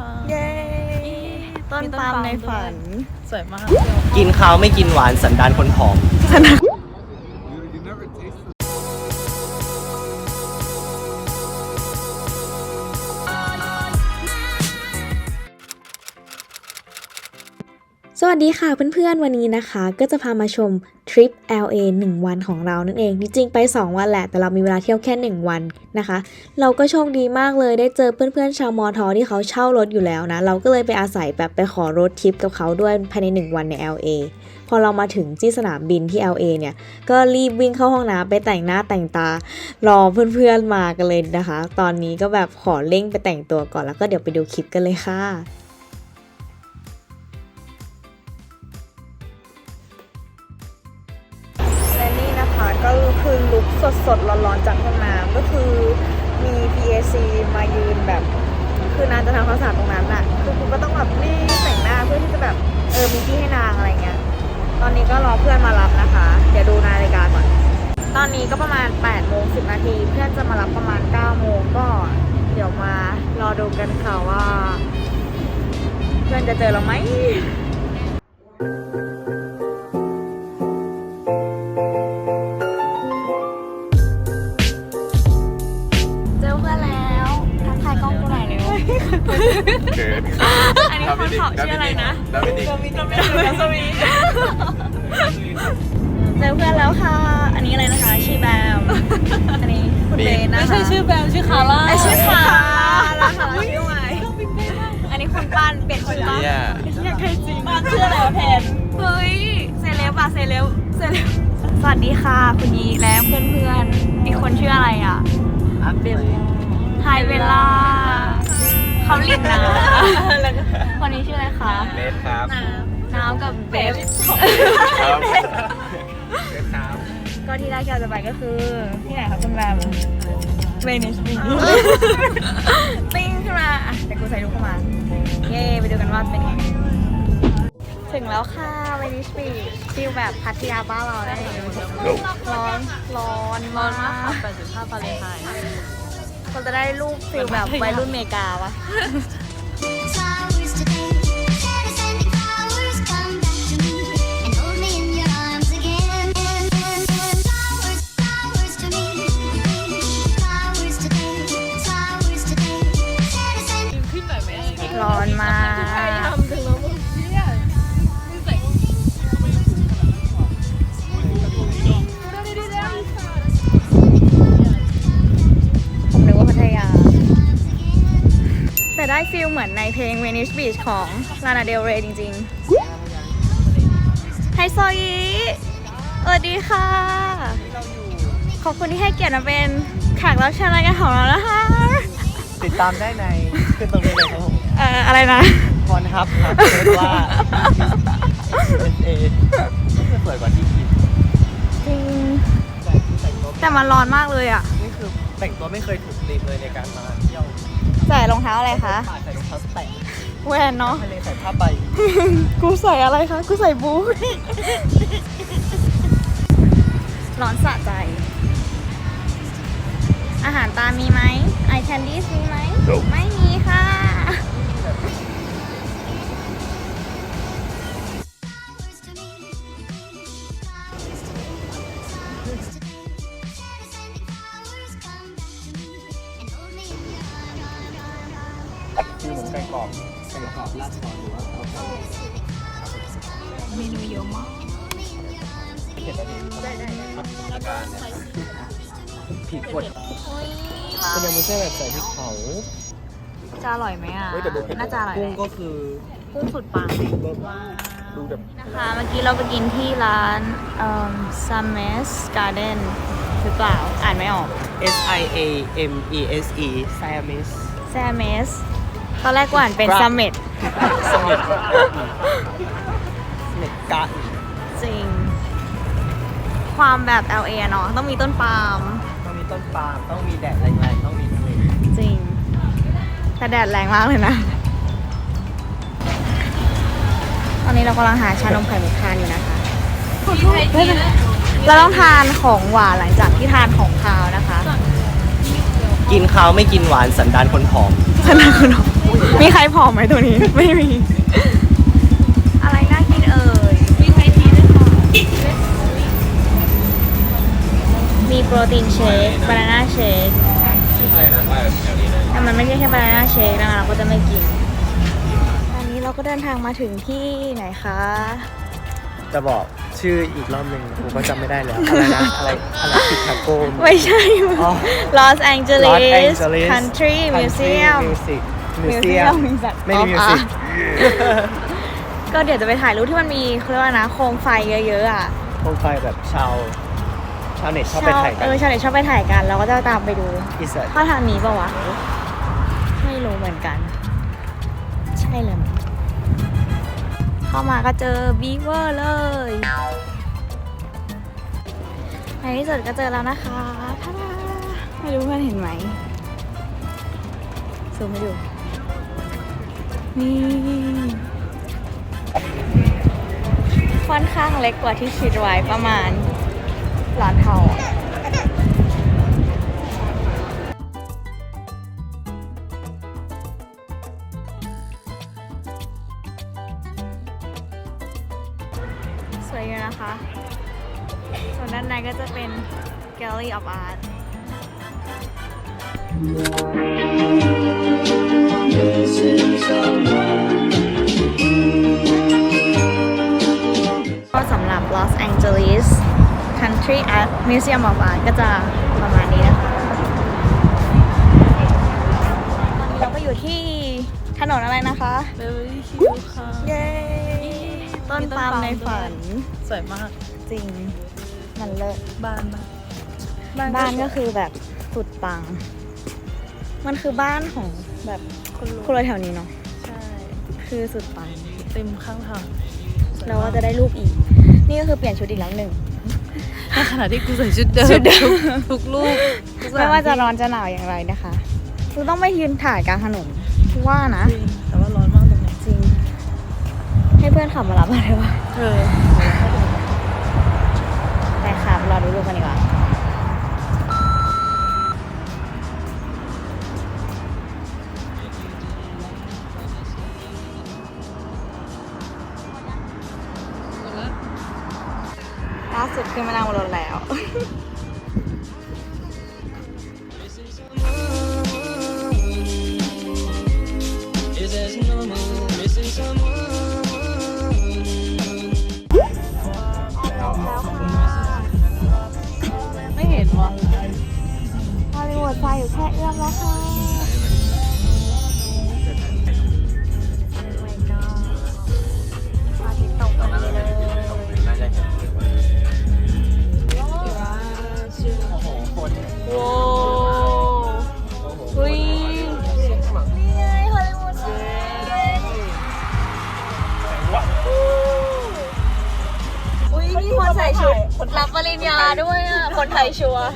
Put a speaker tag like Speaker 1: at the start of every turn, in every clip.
Speaker 1: ค่ะ
Speaker 2: เย้ต้นปาล์มในฝัน
Speaker 1: สวยมาก
Speaker 3: กินข้าวไม่กินหวานสันดานคนผอม
Speaker 4: สวัสดีค่ะเพื่อนๆวันนี้นะคะ ก็จะพามาชมทริป LA 1 วันของเรานั่นเองจริงๆไป 2 วันแหละ แต่เรามีเวลาเที่ยวแค่ 1 วันนะคะ เราก็โชคดีมากเลยได้เจอเพื่อนๆชาวมอทอที่เขาเช่ารถอยู่แล้วนะ เราก็เลยไปอาศัยแบบไปขอรถทริปกับเขาด้วยภายใน 1 วันใน LA พอเรามาถึงที่สนามบินที่ LA เนี่ย ก็รีบวิ่งเข้าห้องน้ำไปแต่งหน้าแต่งตารอเพื่อนๆมากันเลยนะคะ ตอนนี้ก็แบบขอเร่งไปแต่งตัวก่อนแล้วก็เดี๋ยวไปดูคลิปกันเลยค่ะ
Speaker 2: คือลุกสดๆร้อนๆจากห้องน้ำก็คือมี PAC มายืนแบบ คือนางจะทำความสะอาดตรงนั้นน่ะคือคุณก็ต้องแบบรีบแต่งหน้าเพื่อที่จะแบบเออมีที่ให้นางอะไรเงี้ย ตอนนี้ก็รอเพื่อนมารับนะคะ เดี๋ยวดูนาฬิกาก่อน ตอนนี้ก็ประมาณ8โมง10 นาที เพื่อนจะมารับประมาณ9โมงก็เดี๋ยวมารอดูกันค่ะว่า เพื่อนจะเจอเราไหม อันนี้คนขับชื่ออะไรนะ
Speaker 5: ดาวินิก
Speaker 2: สวีเจอเพื่อนแล้วค่ะ อันนี้อะไรนะคะชีแบมอันนี้คุณเบนนะคะ
Speaker 1: ไม่ใช่ชื่อแบมชื่อคาร่า
Speaker 2: ไอชื่อคาร่าค่ะชื่อใหม่อันนี้คุณป้านเปลี่ยนชื่อป้าน
Speaker 5: เนี่ย
Speaker 2: อยากใครจริงป้านชื่ออะไรวะแพนเฮ้ยเซเลบอะเซเลบเซเลบสวัสดีค่ะคุณยีและเพื่อนๆอีกคนชื่ออะไรอะ
Speaker 3: เบล
Speaker 2: ไฮเวล่า เขาลินนะคนนี้ชื่ออะไรคะ
Speaker 5: เลสครับ
Speaker 2: น้ำกับเบฟ
Speaker 5: ครับเลสครับ
Speaker 2: ก็ที่แรกที่เราจะไปก็คือที่ไหนคะคุณแบมเวนิสบีติ้งขึ้นมาอะแต่กูใส่ลูกเข้ามา เย้ไปดูกันว่าเป็นไงถึงแล้วค่ะเวนิสบีฟิลแบบพัทยาบ้านเราได้เลยร้อนร้อน
Speaker 1: ร้อนมาก
Speaker 2: มา
Speaker 1: ค่ะ
Speaker 2: ก
Speaker 1: 85ฟาเรนไฮต์
Speaker 2: เราจะได้รูปฟิลแบบวัยรุ่นอเมริกาวะ ฟิลเหมือนในเพลง Venice Beach ของ Lana Del Rey จริงๆไฮโซยีสวัสดีค่ะ ขอบคุณที่ให้เกียรติมาเป็นแขกรับเชิญรายการของเรานะคะ
Speaker 3: ติดตามได้ในขึ้นตรงนี้เลยครับผม
Speaker 2: เอ่ออะไรนะ
Speaker 3: พรฮับครับเรียกว่า SA สวยกว่าที่คิด
Speaker 2: จริงแต่มันร้อนมากเลยอะ
Speaker 3: นี่คือแต่งตัวไม่เคยถูกตีมเลยในการมาเที่ยว
Speaker 2: ใส่รองเท้าอะไรคะ
Speaker 3: ป่าใส่รองเท้าแตะ
Speaker 2: แวนเนาะ
Speaker 3: ทะเลใส่ผ้าใบ
Speaker 2: กูใส่อะไรคะ กูใส่บูทร้อนสะใจ อาหารตามมีไหมไอแคนดี้มีไหม ไม่มีค่ะ
Speaker 5: ก่กรอบไก่กรอบราดซอสหรือว่าเอาเข้า
Speaker 2: เมนูเยอะมาก
Speaker 5: เผ็ดอะไรได้ได้อาการเนี่ย
Speaker 3: ผิดกฎเป็นยังไม่ใช่แบบใส่พริกเผา
Speaker 2: จะอร่อยไหมอะ น่าจะอร่อย
Speaker 3: กุ้งก็คือ
Speaker 2: กุ้งสุดปัง
Speaker 5: ดูแบบ
Speaker 2: นะคะเมื่อกี้เราไปกินที่ร้านเอ่อ Summers Garden หรือเปล่า อ่านไม่ออก
Speaker 3: S I A M E S E Samis Samis m i s
Speaker 2: แซมเมสตอนแรกกูอ่านเป็น
Speaker 3: ครับ
Speaker 2: ซัมเมต
Speaker 3: สมิธสมิธกะ
Speaker 2: จริง ความแบบ LA อะเนาะต้องมีต้นปาล์ม
Speaker 3: ต้องมีต้นปาล์มต้องมีแดดแรงๆต้องมีทะเล
Speaker 2: จริง แต่แดดแรงมากเลยนะ ตอนนี้เรากำลังหาชานมไข่มุกทานอยู่นะคะ เราต้องทานของหวานหลังจากที่ทานของคาวนะคะ
Speaker 3: กินข้าวไม่กินหวานสันดานคนผอม
Speaker 2: ชนะคุณหรอ มีใครผอมไหมตัวนี้ ไม่มี อะไรน่ากินเอ่ย
Speaker 1: มีไทยทีด้วยค่ะ
Speaker 2: มีโปรตีนเชค บานาน่าเชคแต่มันไม่ใช่แค่บานาน่าเชคนะคะเราก็จะไม่กิน ตอนนี้เราก็เดินทางมาถึงที่ไหนคะ
Speaker 3: จะบอกชื่ออีกรอบหนึ่งกูก็จำไม่ได้แล้ว อะไรนะ อะไรอะไรชิคาโก
Speaker 2: ไม่ใช่
Speaker 3: อ๋อ
Speaker 2: Los Angeles
Speaker 3: Los Angeles
Speaker 2: Country Museum
Speaker 3: Music Museum ไม่มีมิวสิก
Speaker 2: ก็เดี๋ยวจะไปถ่ายรูปที่มันมีเขาเรียกว่านะโคมไฟเยอะๆอะ
Speaker 3: โคมไฟแบบชาว ชาวเน็ตชอบไปถ่ายกั
Speaker 2: เอนอชาวเน็ตชอบไปถ่ายกัน เราก็จะตามไปดู
Speaker 3: อีสัต
Speaker 2: เข้าทางนี้ปะวะไม่รู้เหมือนกัน ใช่เลยมั้ยเข้ามาก็เจอบีเวอร์เลยในที่สุดก็เจอแล้วนะคะท่าดาไม่รู้เพื่อนเห็นไหมซูมให้ดู นี่ ค่อนข้างเล็กกว่าที่คิดไว้ประมาณล้านเท่าสวยอยู่นะคะ ส่วนด้านในก็จะเป็น Gallery of Art ก็สำหรับ Los Angeles Country Art Museum of Art ก็จะประมาณนี้นะคะตอนนี้เราก็อยู่ที่ถนนอะไรนะคะ
Speaker 1: เบลลี่คิวค่ะ
Speaker 2: เย้ต้นปาล์มในฝัน
Speaker 1: สวยมาก
Speaker 2: จริง มันเลิศ
Speaker 1: บ้านบ้าน
Speaker 2: บ้านก็คือแบบสุดปัง มันคือบ้านของแบบ
Speaker 1: คนรู้
Speaker 2: คนรวยแถวนี้เนาะ
Speaker 1: ใช่
Speaker 2: คือสุดปัง
Speaker 1: เต็มข้างทางสวย
Speaker 2: แล้วก็จะได้รูปอีก นี่ก็คือเปลี่ยนชุดอีกแล้วหนึ่ง
Speaker 1: ในขณะที่กูใส่ชุดเดิม
Speaker 2: ชุดเดิม
Speaker 1: ทุกทุกรูปทุกสถน
Speaker 2: ไม่ว่าจะ
Speaker 1: ที่
Speaker 2: ร้อนจะหนาวอย่างไรนะคะคือต้องไม่ยืนถ่ายกลางถนนคือว่านะ
Speaker 1: จริงแต่ว่าร้อนมากตรงนี้
Speaker 2: จริง ให้เพื่อนขับมารับอะไรวะ
Speaker 1: เออ
Speaker 2: ไปค่ะรอดูรูปกันดีกว่า ขึ้นมานั่งบนรถแล้ว
Speaker 1: ไม่เห็นว่ะ
Speaker 2: ฮอลลีวูดไฟอยู่แค่เอื้อมแล้วค่ะ มีคนใส่ชุดรับปริญญาด้วยอะ คนไทยชัวร์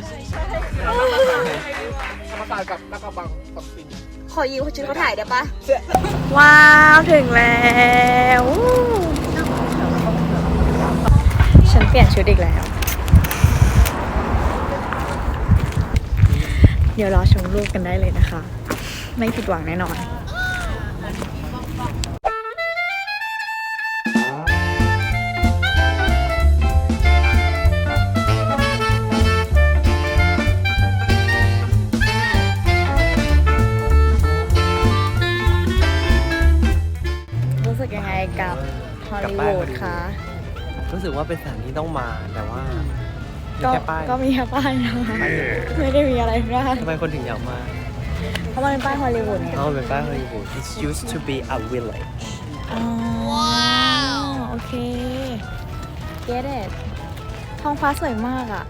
Speaker 3: ธรรมศาสตร์กับนักบังปักปิน
Speaker 2: ขอยืมชุดเขาถ่ายได้ปะว้าว ถึงแล้วอู้ฉันเปลี่ยนชุดอีกแล้ว เดี๋ยวรอชมรูปกันได้เลยนะคะ ไม่ผิดหวังแน่นอน สึกว่า
Speaker 3: เป็นสถานที่ต้องมาแต่ว่ามี
Speaker 2: ก็
Speaker 3: แค่ป้าย
Speaker 2: ก็มีแค่ป้ายนะคะ
Speaker 3: ป้ายเดียว
Speaker 2: ไม่ได้มีอะไรมาก
Speaker 3: ทำไมคนถึงอยากมา
Speaker 2: เพราะมันเป็นป้ายฮอลลีวูดไง
Speaker 3: อ๋อเป็นป้ายฮอลลีวูด It used to be a village
Speaker 2: อ๋อโอเค get it ท้องฟ้าสวยมากอะ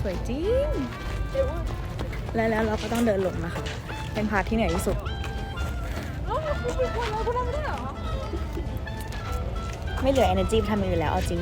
Speaker 2: สวยจริง แล้วแล้วเราก็ต้องเดินลงนะคะ เป็นพาร์ทที่เหนื่อยที่สุด ไม่เหรอไม่เหลือ energy ทำอย่างอื่นแล้วเอาจริง